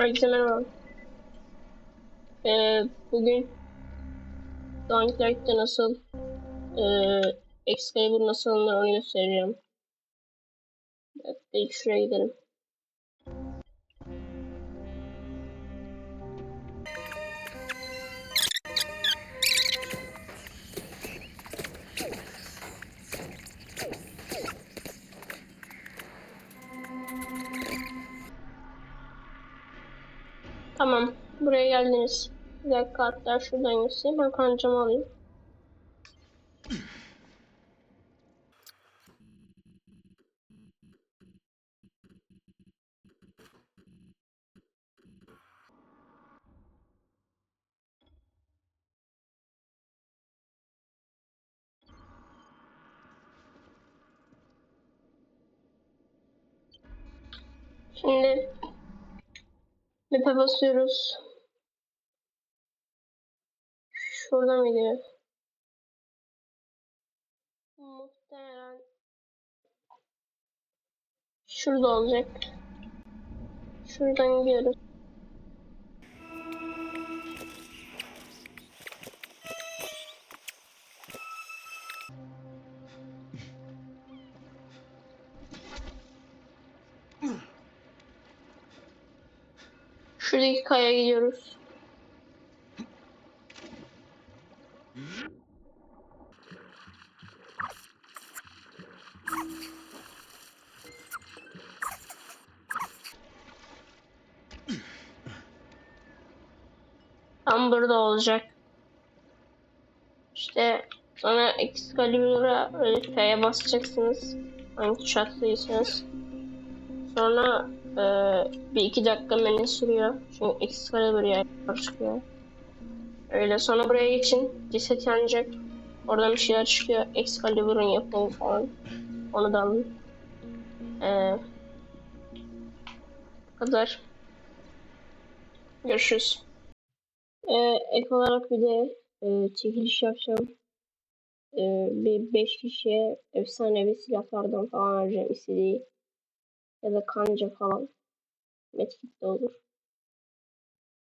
Herkese merhaba. Ee, bugün Dying Light'te nasıl e, Excalibur nasıl alınır onu göstereceğim. Evet, şuraya gidelim. Tamam, buraya geldiniz. Bir dakika hatta şuradan göstereyim. Ben kancamı alayım. Şimdi map'e basıyoruz. Şuradan gidiyor. Muhtemelen şurada olacak. Şuradan gidiyoruz. Şuradaki kaya gidiyoruz. Tam burada olacak. İşte sonra Excalibur'a kaya basacaksınız. Hangi tuş attıysanız. Sonra e, bir iki dakika menü sürüyor. Çünkü Excalibur yer çıkıyor. Öyle sonra buraya geçin. Ceset yanacak. Oradan bir şeyler çıkıyor. Excalibur'un yapımı falan. Onu da alın. Ee, kadar. Görüşürüz. Ee, ek olarak bir de e, çekiliş yapacağım. Ee, bir 5 kişiye efsanevi silahlardan falan vereceğim istediği. Ya da kanca falan. Medkit de olur.